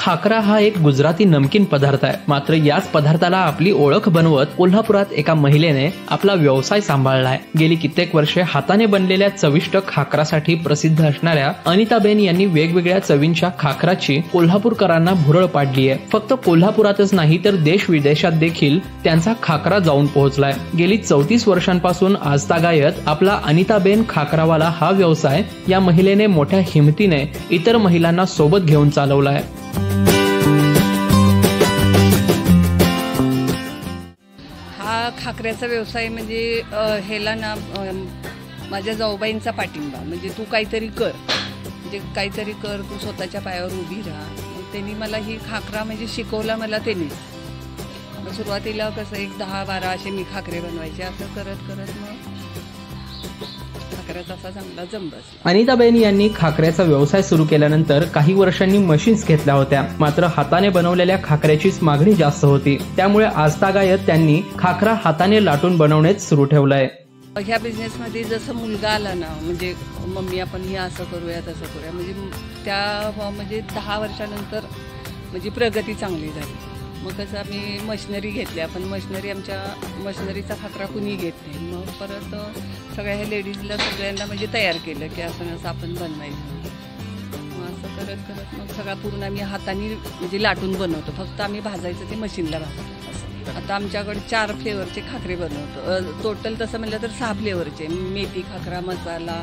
खाकरा हा एक गुजराती नमकीन पदार्थ आहे. मात्र याच पदार्थाला आपली ओळख बनवत कोल्हापुरात एका महिलेने आपला व्यवसाय सांभाळलाय. गेली कित्येक वर्षे हाताने बनलेल्या चविष्ट खाकरासाठी प्रसिद्ध असणाऱ्या अनिताबेन यांनी वेगवेगळ्या चवींच्या खाकराची कोल्हापूरकरांना भुरळ पाडली आहे. फक्त कोल्हापुरातच नाही तर देश विदेशात देखील त्यांचा खाकरा जाऊन पोहोचलाय. गेली चौतीस वर्षांपासून आजतागायत आपला अनिताबेन खाकरावाला हा व्यवसाय या महिलेने मोठ्या हिमतीने इतर महिलांना सोबत घेऊन चालवलाय. हा खाकऱ्याचा व्यवसाय म्हणजे ह्याला ना माझ्या जाऊबाईंचा पाठिंबा. म्हणजे तू काहीतरी कर. म्हणजे काहीतरी कर तू स्वतःच्या पायावर उभी राहा. त्यांनी मला ही खाकरा म्हणजे शिकवला मला त्यांनी. सुरुवातीला कसं एक दहा बारा असे मी खाकरे बनवायचे. असं करत करत मग खाकऱ्याचा असा चांगला जम बसला अनिताबेन यांनी खाकऱ्याचा व्यवसाय सुरू केल्यानंतर काही वर्षांनी मशीन्स घेतल्या होत्या. मात्र हाताने बनवलेल्या खाकऱ्याचीच मागणी जास्त होती. त्यामुळे आजतागायत त्यांनी खाकरा हाताने लाटून बनवणेच सुरू ठेवलंय. ह्या बिझनेसमध्ये जसं मुलगा आला ना म्हणजे मम्मी आपण हे असं करूया तसं करूया म्हणजे त्या म्हणजे दहा वर्षानंतर म्हणजे प्रगती चांगली झाली. मग कसं आम्ही मशिनरी घेतल्या पण मशिनरी आमच्या मशिनरीचा खाकरा कुणी घेत नाही. मग परत सगळ्या ह्या लेडीजला सगळ्यांना म्हणजे तयार केलं की असं असं आपण बनवायचं. मग असं करत करत मग सगळा पूर्ण आम्ही हाताने म्हणजे लाटून बनवतो. फक्त आम्ही भाजायचं ते मशीनला भाजतो. असं आता आमच्याकडे चार फ्लेवरचे खाकरे बनवतो. टोटल तसं म्हणलं तर सहा फ्लेवरचे मेथी खाकरा मसाला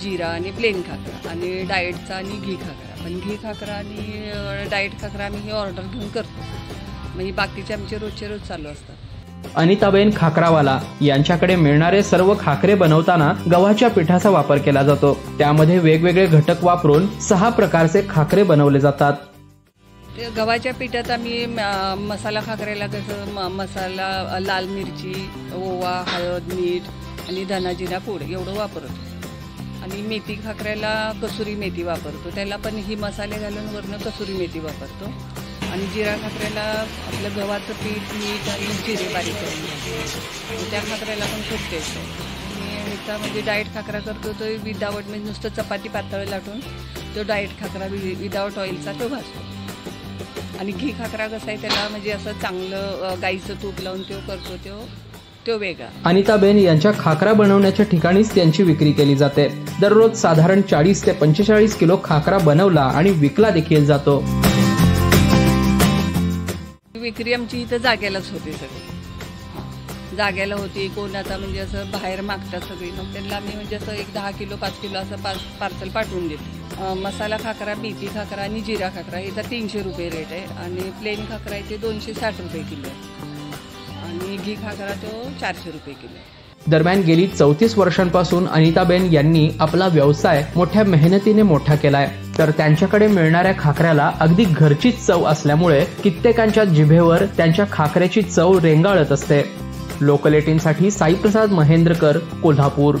जिरा आणि प्लेन खाकरा आणि डाएटचा आणि घी खाकरा. पण घी खाकरा आणि डाएट खाकरा आम्ही ही ऑर्डर घेऊन करतो. म्हणजे बाकीचे आमचे रोजचे रोज चालू असतात. अनिताबेन खाकरावाला यांच्याकडे मिळणारे सर्व खाकरे बनवताना गव्हाच्या पिठाचा वापर केला जातो. त्यामध्ये वेगवेगळे घटक वापरून सहा प्रकारचे खाकरे बनवले जातात. गव्हाच्या पिठात आम्ही मसाला खाकऱ्याला कसं म- मसाला लाल मिरची ओवा हळद मीठ आणि धना जिरा पूड एवढं वापरतो आणि मेथी खाकऱ्याला कसुरी मेथी वापरतो. त्याला पण ही मसाले घालून वरनं कसुरी मेथी वापरतो. आणि जिरा खाकऱ्याला आपलं गव्हाचं पीठ मीठ आणि जिरे बारीक करून त्या खाकऱ्याला पण खूप टेस्ट आहे. आणि ह्याचा म्हणजे डाएट खाकरा करतो तो विदावट म्हणजे नुसतं चपाती पातळ लाटून तो डाएट खाकरा विदाउट ऑइलचा तो भाजतो. आणि घी खाकरा कसा आहे त्याला म्हणजे असं चांगलं गाईचं तूप लावून तो करतो तो तो वेगळा. अनिताबेन यांच्या खाकरा बनवण्याच्या ठिकाणीच त्यांची विक्री केली जाते. दररोज साधारण चाळीस ते पंचेचाळीस किलो खाकरा बनवला आणि विकला देखील जातो. विक्री आमची इथं जाग्यालाच होते सगळी. जाग्याला होती कोण आता म्हणजे असं बाहेर मागतात सगळी. मग त्यांना आम्ही म्हणजे असं एक दहा किलो पाच किलो असं पाच पार्सल पाठवून देते मसाला खाकरा मेथी खाकरा आणि जिरा खाकरा ह्याचा तीनशे रुपये रेट आहे. आणि प्लेन खाकरा आहे दोनशे साठ रुपये किलो आहे. आणि घी खाकरा तो चारशे रुपये किलो आहे. दरम्यान गेली चौतीस वर्षांपासून अनिताबेन यांनी आपला व्यवसाय मोठ्या मेहनतीने मोठा केलाय. तर त्यांच्याकडे मिळणाऱ्या खाकऱ्याला अगदी घरचीच चव असल्यामुळे कित्येकांच्या जिभेवर त्यांच्या खाकऱ्याची चव रेंगाळत असते. लोकल एटीनसाठी साईप्रसाद महेंद्रकर कोल्हापूर.